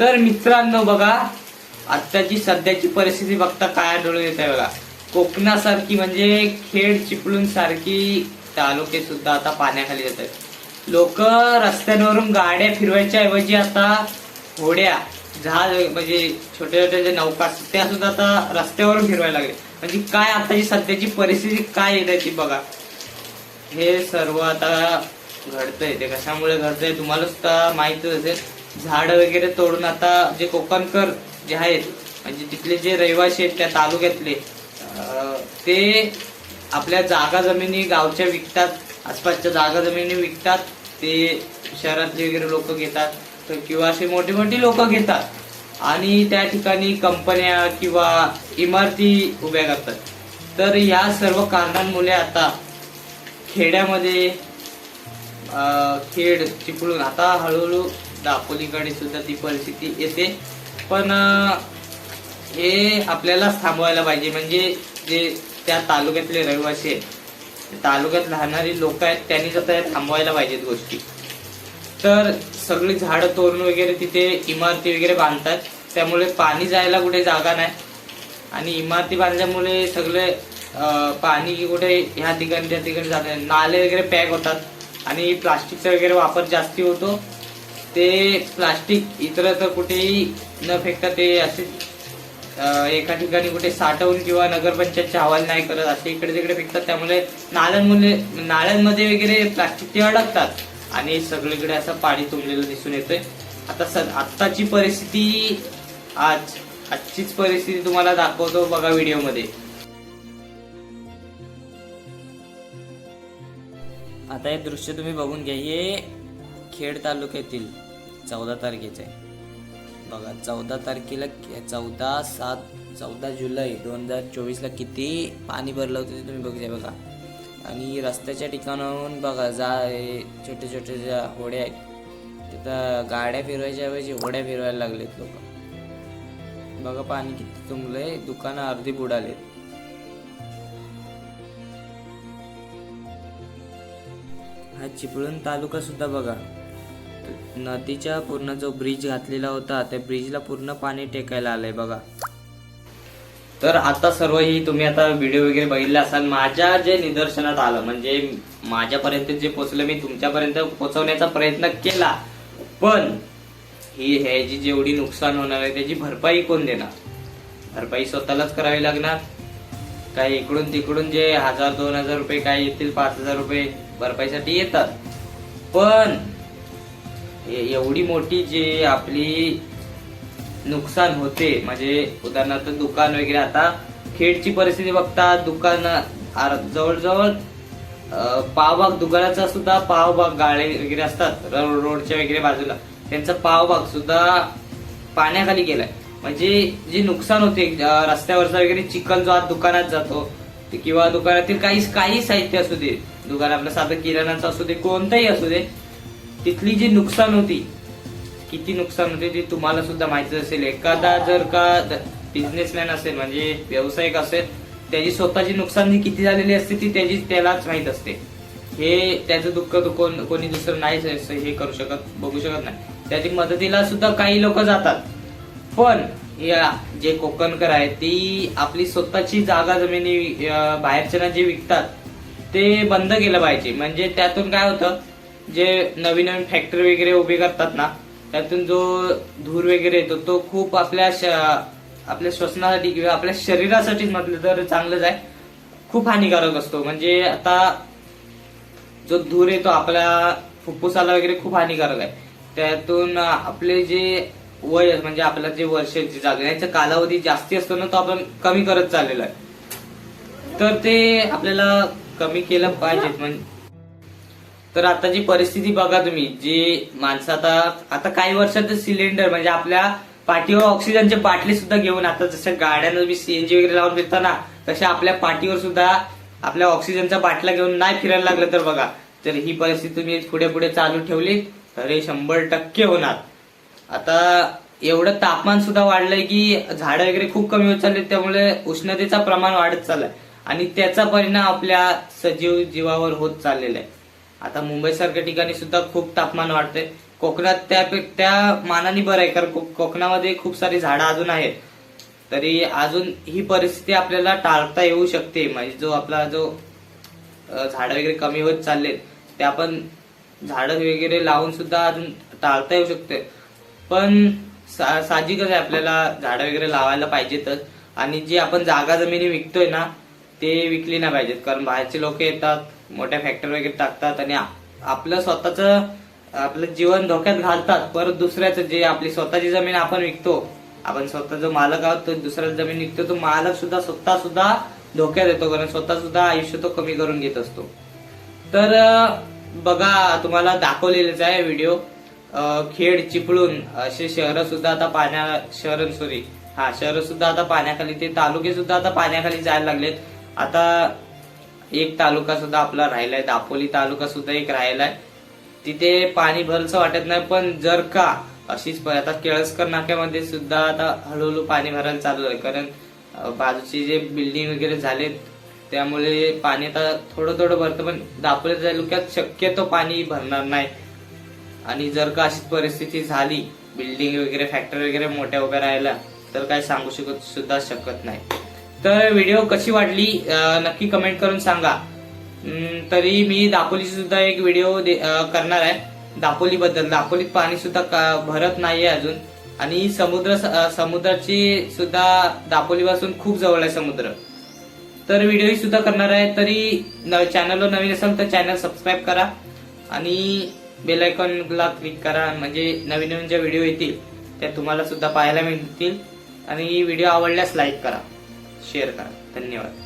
तर मित्रांनो बघा आत्ताची सध्याची परिस्थिती बघता काय आढळून येत आहे बघा. कोकणासारखी म्हणजे खेड चिपळूण सारखी तालुके सुद्धा आता पाण्याखाली येत आहेत. लोक रस्त्यांवरून गाड्या फिरवायच्या ऐवजी आता होड्या जहाज म्हणजे छोट्या छोट्या ज्या नौका असतात त्या सुद्धा आता रस्त्यावरून फिरवायला लागले. म्हणजे काय आताची सध्याची परिस्थिती काय येत आहे ती बघा. हे सर्व आता घडतंय ते कशामुळे घडतंय तुम्हाला सुद्धा माहितच असेल. झाड वगैरे तोडून आता जे कोकणकर जे आहेत म्हणजे तिथले जे रहिवासी आहेत त्या तालुक्यातले ते आपल्या जागा जमिनी गावच्या विकतात आसपासच्या जागा जमिनी विकतात ते शहरातले वगैरे लोक घेतात तर किंवा असे मोठी मोठी लोक घेतात. आणि त्या ठिकाणी कंपन्या किंवा इमारती उभ्या करतात. तर या सर्व कारणांमुळे आता खेड्यामध्ये खेड चिपळूण आता हळूहळू दापोलीकडे सुद्धा ती परिस्थिती येते. पण हे आपल्याला थांबवायला पाहिजे. म्हणजे जे त्या तालुक्यातले रहिवासी आहेत तालुक्यात राहणारी लोक आहेत त्यांनी सुद्धा हे थांबवायला पाहिजेत गोष्टी. तर सगळी झाडं तोरण वगैरे तिथे इमारती वगैरे बांधतात. त्यामुळे पाणी जायला कुठे जागा नाही. आणि इमारती बांधल्यामुळे सगळे पाणी कुठे ह्या ठिकाणी त्या ठिकाणी जात नाले वगैरे पॅक होतात. आणि प्लास्टिकचा वगैरे वापर जास्ती होतो. ते प्लास्टिक इतर तर कुठेही न फेकता ते असे एका ठिकाणी कुठे साठवून किंवा नगरपंचायतच्या हवाल नाही करत असे इकडे तिकडे फेकतात. त्यामुळे नाळ्यांमुळे नाळ्यांमध्ये वगैरे प्लास्टिक ते अडकतात. आणि सगळीकडे असं पाणी तुंबलेलं दिसून येतंय. आता स आत्ताची परिस्थिती आज आजचीच परिस्थिती तुम्हाला दाखवतो बघा व्हिडिओमध्ये. आता हे दृश्य तुम्ही बघून घ्या. हे खेड तालुक्यातील चौदा तारखेचं आहे. बघा चौदा तारखेला चौदा सात चौदा जुलै दोन हजार चोवीसला किती पाणी भरलं होतं ते तुम्ही बघू बघा. आणि रस्त्याच्या ठिकाणाहून बघा जा छोटे छोटे ज्या होड्या आहेत तिथं गाड्या फिरवायच्या ऐवजी होड्या फिरवायला लागलेत लोक. बघा पाणी किती तुंबलंय दुकानं अर्धी बुडालेत. हा चिपळूण तालुका सुद्धा बघा. नदीच्या पूर्ण जो ब्रिज घातलेला होता त्या ब्रिजला पूर्ण पाणी टेकायला आलंय बघा. तर आता सर्व ही तुम्ही आता व्हिडिओ वगैरे बघितले असाल माझ्या जे निदर्शनात आलं म्हणजे माझ्यापर्यंत जे पोचलं मी तुमच्यापर्यंत पोचवण्याचा प्रयत्न केला पण ही ह्याची जेवढी नुकसान होणार आहे त्याची भरपाई कोण देणार? भरपाई स्वतःलाच करावी लागणार? काही इकडून तिकडून जे हजार दोन हजार रुपये काही येतील पाच हजार रुपये भरपाईसाठी येतात. पण एवढी मोठी जी आपली नुकसान होते म्हणजे उदाहरणार्थ दुकान वगैरे आता खेडची परिस्थिती बघता दुकान जवळजवळ पावभाग दुकानाचा सुद्धा पावभाग गाळे वगैरे असतात रो- रोडच्या वगैरे बाजूला. त्यांचा पावभाग सुद्धा पाण्याखाली गेलाय. म्हणजे जे नुकसान होते रस्त्यावरचा वगैरे चिखल जो आज दुकानात जातो ते किंवा दुकानातील काही काही साहित्य असू दे दुकान आपलं साधं किराणाचं असू दे कोणतंही असू दे तिथली जी नुकसान होती किती नुकसान होते ते तुम्हाला सुद्धा माहिती असेल. एखादा जर का बिझनेसमॅन असेल म्हणजे व्यावसायिक असेल त्याची स्वतःची नुकसान जी किती झालेली असते ती त्याची त्यालाच माहीत असते. हे त्याचं दुःख कोण कोणी दुसरं नाही हे करू शकत बघू शकत नाही. त्याची मदतीला सुद्धा काही लोक जातात. पण या जे कोकणकर आहे ती आपली स्वतःची जागा जमिनी अं, बाहेरच्यांना जे विकतात ते बंद केलं पाहिजे. म्हणजे त्यातून काय होतं जे नवीन नवीन फॅक्टरी वगैरे उभी करतात ना त्यातून जो धूर वगैरे येतो तो खूप आपल्या आपल्या श्वसनासाठी किंवा आपल्या शरीरासाठीच म्हटलं तर चांगलंच आहे. खूप हानिकारक असतो. म्हणजे आता जो धूर येतो आपल्या फुफ्फुसाला वगैरे खूप हानिकारक आहे. त्यातून आपले जे वय म्हणजे आपला जे वर्ष याचा कालावधी जास्ती असतो ना तो आपण कमी करत चाललेला आहे. तर ते आपल्याला कमी केलं पाहिजे. म्हणजे तर आता जी परिस्थिती बघा तुम्ही जी माणसं आता आता काही वर्षात सिलेंडर म्हणजे आपल्या पाठीवर ऑक्सिजनचे बाटली सुद्धा घेऊन आता जसं गाड्यांना तुम्ही सीएनजी वगैरे लावून फिरता ना तशा आपल्या पाठीवर सुद्धा आपल्या ऑक्सिजनचा बाटला घेऊन नाही फिरायला लागलं तर बघा. तर ही परिस्थिती तुम्ही पुढे पुढे चालू ठेवली तर हे शंभर टक्के होणार. आता एवढं तापमान सुद्धा वाढलंय की झाडं वगैरे खूप कमी होत चालले त्यामुळे उष्णतेचा प्रमाण वाढत चाललंय. आणि त्याचा परिणाम आपल्या सजीव जीवावर होत चाललेला आहे. आता मुंबईसारख्या ठिकाणी सुद्धा खूप तापमान वाढते कोकणात त्या त्या मानाने बरं आहे कारण को- कोकणामध्ये खूप सारी झाडं अजून आहेत. तरी अजून ही परिस्थिती आपल्याला टाळता येऊ शकते. म्हणजे जो आपला जो झाडं वगैरे कमी होत चाललेत ते आपण झाडं वगैरे लावून सुद्धा अजून टाळता येऊ शकते. पण सा- साहजिकच आहे आपल्याला झाडं वगैरे लावायला पाहिजेतच. आणि जी आपण जागा जमिनी विकतोय ना ते विकली नाही पाहिजेत. कारण बाहेरचे लोक येतात मोठ्या फॅक्टरी वगैरे टाकतात आणि आपलं स्वतःच आपलं जीवन धोक्यात घालतात. परत दुसऱ्याचं जे आपली स्वतःची जमीन आपण विकतो आपण स्वतः जो मालक आहोत तो दुसऱ्या जमीन विकतो तो मालक सुद्धा स्वतः सुद्धा धोक्यात येतो. कारण स्वतः सुद्धा आयुष्य तो कमी करून घेत असतो. तर बघा तुम्हाला दाखवलेलेच आहे व्हिडिओ. खेड चिपळूण असे शहर सुद्धा आता पाण्या शहर सॉरी हा शहर सुद्धा आता पाण्याखाली ते तालुके सुद्धा आता पाण्याखाली जायला लागलेत. आता एक तालुका सुद्धा आपला राहिलाय दापोली तालुका सुद्धा एक राहिलाय. तिथे पाणी भरचं वाटत नाही पण जर का अशीच आता केळसकर नाक्यामध्ये सुद्धा आता हळूहळू पाणी भरायला चालू आहे. कारण बाजूचे जे बिल्डिंग वगैरे झालेत त्यामुळे पाणी आता थोडं थोडं भरतं पण दापोली तालुक्यात शक्यतो पाणी भरणार नाही. आणि जर का अशी परिस्थिती झाली बिल्डिंग वगैरे फॅक्टरी वगैरे मोठ्या उभ्या राहिल्या तर काय सांगू शकत सुद्धा शकत नाही. तर व्हिडिओ कशी वाटली नक्की कमेंट करून सांगा. तरी मी दापोलीची सुद्धा एक व्हिडिओ दे- करणार आहे. दापोली बद्दल दापोलीत पाणी सुद्धा का- भरत नाहीये अजून. आणि समुद्र समुद्राची सुद्धा दापोलीपासून खूप जवळ आहे समुद्र. तर व्हिडिओ सुद्धा करणार आहे. तरी चॅनलवर नवीन असेल तर चॅनल सबस्क्राईब करा. आणि बेल आयकॉनला क्लिक करा. म्हणजे नवीन नवीन ज्या व्हिडिओ येतील त्या तुम्हाला सुद्धा पाहायला मिळतील. आणि व्हिडिओ आवडल्यास लाईक करा. शेअर करा. धन्यवाद.